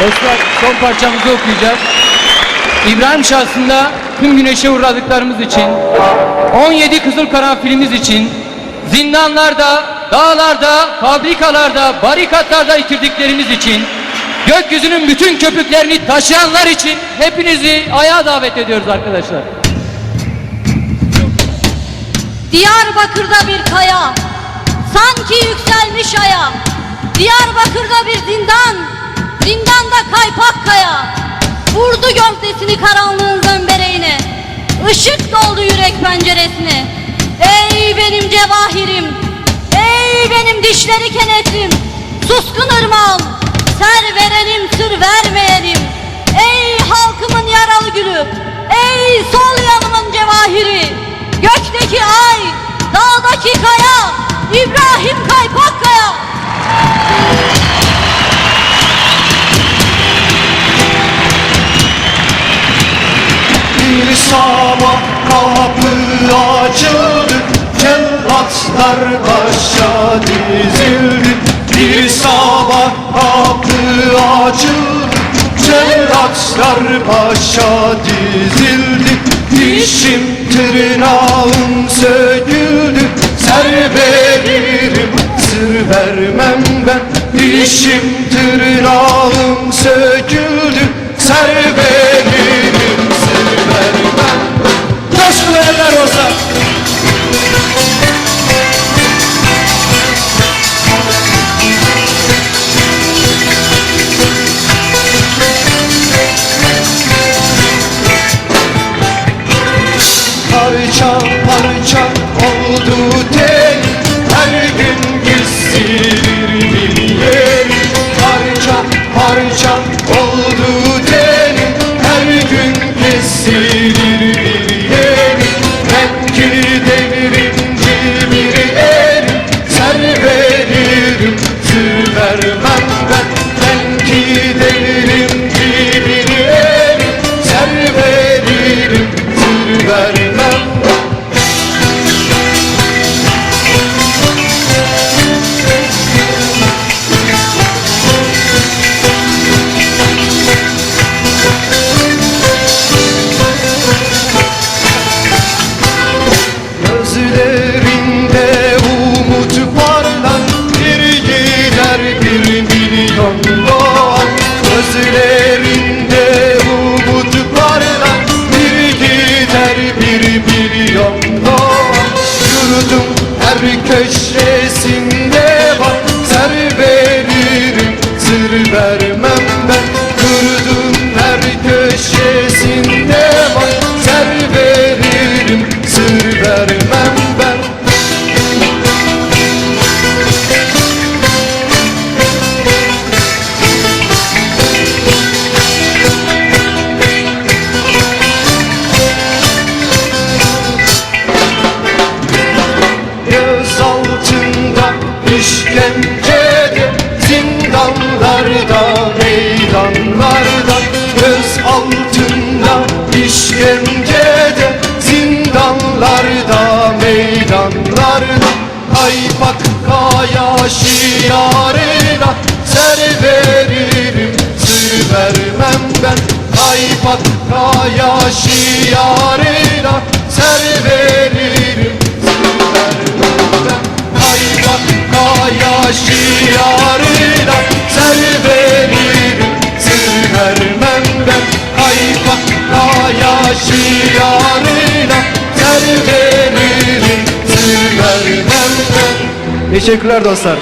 Dostlar son parçamızı okuyacağız. İbrahim şahsında tüm güneşe uğradıklarımız için, 17 Kızıl Karanfilimiz için, zindanlarda, dağlarda, fabrikalarda, barikatlarda yitirdiklerimiz için, gökyüzünün bütün köpüklerini taşıyanlar için hepinizi ayağa davet ediyoruz arkadaşlar. Diyarbakır'da bir kaya, sanki yükselmiş aya. Diyarbakır'da bir zindan, zindanda kaypak kaya. Vurdu gövdesini karanlığın zembereğine, ışık doldu yürek penceresine. Ey benim cevahirim, ey benim dişleri kenetlim, suskun ırmağım, ser verelim sır vermeyelim. Ey halkımın yaralı gülü, ey sol yanımın cevahiri. Gökteki ay, dağdaki kaya, İbrahim Sabah kapı açıldı Cellatlar başa dizildi. Bir sabah kapı açıldı Cellatlar başa dizildi. Dişim tırnağım söküldü Ser veririm sır vermem ben. Dişim tırnağım söküldü Ser Parça parça her köşesinde var Ser veririm sır vermem işkencede Zindanlarda, meydanlarda Göz altında işkencede Zindanlarda, meydanlarda. Aypak kaya şiarıyla Ser veririm, sır vermem ben. Aypak kaya şiarıyla Teşekkürler dostlar.